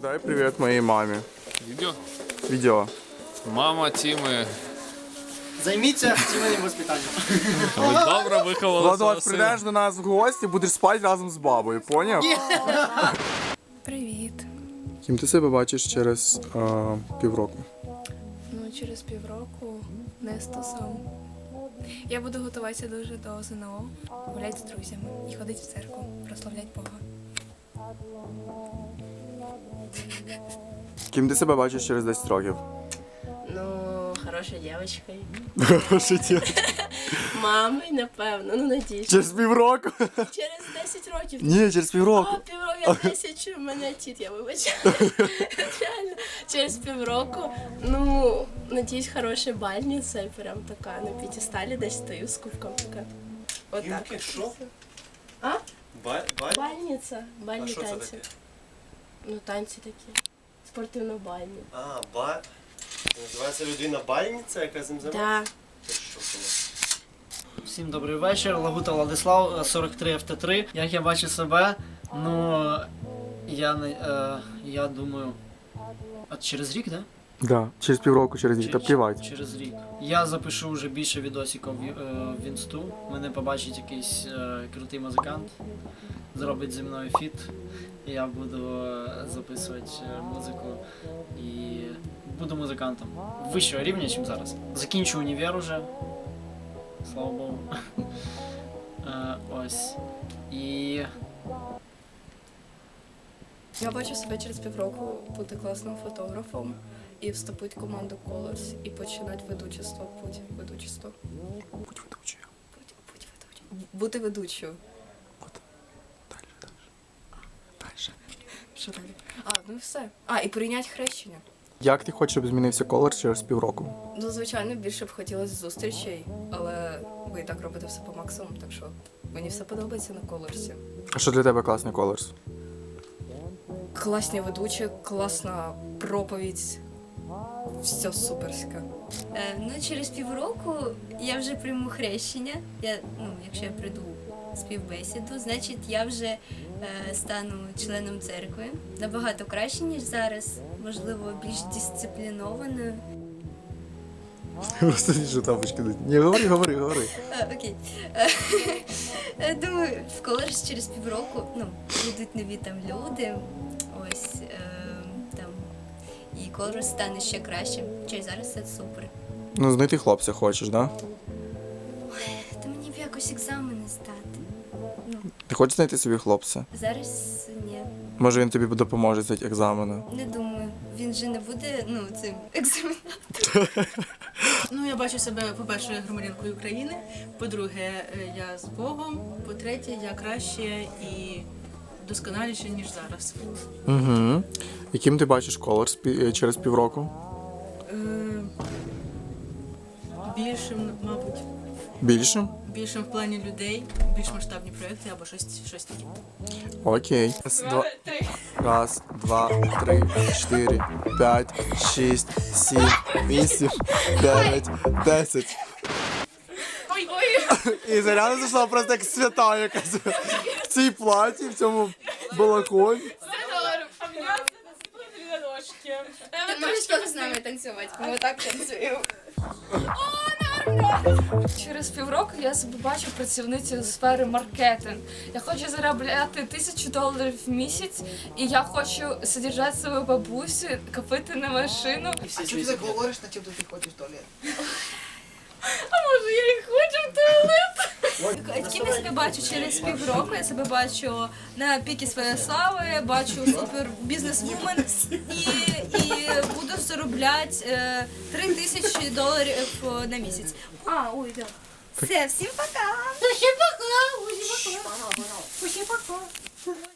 Передай привіт моїй мамі. Відео. Відео. Мама Тіми Займіться сімейним воспитанням. ви добре виховали Владос, свого сина. прийдеш до нас в гості, будеш спати разом з бабою, поняв? Привіт. Ким ти себе бачиш через е, півроку? Ну, через півроку не сам. Я буду готуватися дуже до ЗНО, гуляти з друзями і ходити в церкву, прославляти Бога. Ким ти себе бачиш через 10 років? Ну, хорошей девочкой. Хороше тіло. Мамою, напевно, ну надіюсь. Через півроку? Через 10 років. Ні, через півроку. А, півроку я тисячу, в мене тіт, я вибачаю. Реально. Через півроку, ну, надіюсь, хороша бальниця, і прям така на п'ятисталі десь стою з кубком така. Отак. Юрки, що? А? Баль? Баль? Бальниця, А бальні що це танці. таке? Ну, танці такі. Спортивно-бальні. А, ба... Називається людина бальниця, яка цим займається? Так. Це що це? Всім добрий вечір. Лагута Владислав, 43 ФТ3. Як я бачу себе, ну я не е, я думаю. А через рік, да? Да, через півроку, через рік. Та Чи- плівать. Через рік. Я запишу вже більше відосиків в, е, в інсту. Мене побачить якийсь е, крутий музикант, зробить зі мною фіт. І я буду е, записувати е, музику і буду музикантом вищого рівня, ніж зараз. Закінчу універ уже. Слава Богу. Е, ось. І Я бачу себе через півроку бути класним фотографом і вступити в команду Colors і починати ведучество, бути ведучество. Будь ведучою. Бути, бути ведучою. Бути ведучою. Далі, далі. Далі. Що далі? А, ну і все. А, і прийняти хрещення. Як ти хочеш, щоб змінився колор через півроку? Ну, звичайно, більше б хотілося зустрічей, але ви і так робите все по максимуму, так що мені все подобається на колорсі. А що для тебе класний колорс? Класні ведучі, класна проповідь. Все суперське. Е, ну, через півроку я вже прийму хрещення. Я, ну, якщо я прийду співбесіду, значить я вже е, стану членом церкви. Набагато краще, ніж зараз, можливо, більш дисциплінованою. Просто що тапочки Ні, говори, говори, говори. Е, окей. Е, е, Думаю, в коледж через півроку ну, будуть нові там люди. Ось е. І стане ще кращим. Через зараз це супер. Ну, знайти хлопця хочеш, да? Та мені б якось екзамени здати. Ну, Ти хочеш знайти собі хлопця? зараз ні. Може він тобі допоможе здати екзамени? Не думаю. Він же не буде ну, цим екзаменом. Ну, я бачу себе, по-перше, громадянкою України, по-друге, е, я з Богом, по-третє, я краще і досконаліше, ніж зараз. Угу. Яким ти бачиш колор через півроку? Е, Більшим, мабуть, Більшим? більшим в плані людей, більш масштабні проекти або щось, щось таке. Окей. Раз, два, раз, два, три, чотири, п'ять, шість, сім, вісім, дев'ять, десять. І заряда зайшла просто як свята якась. Цій платі, в цьому балаконі. Ти можеш з нами танцювати, ми так танцюємо. Через півроку я себе бачу працівницею сфери маркетинг. Я хочу заробляти тисячу доларів в місяць, і я хочу содержати свою бабусю, купити на машину. Всі ці так говориш, на чим ти хочеш в туалет? Може, я і хочу в туалет. Ким я себе бачу через півроку, я себе бачу на піки своєї слави, бачу супер бізнес-вумен і, і буду заробляти три 3 тисячі доларів е, на місяць. А, ой, да. Все, всім пока! Всім пока! Усім пока!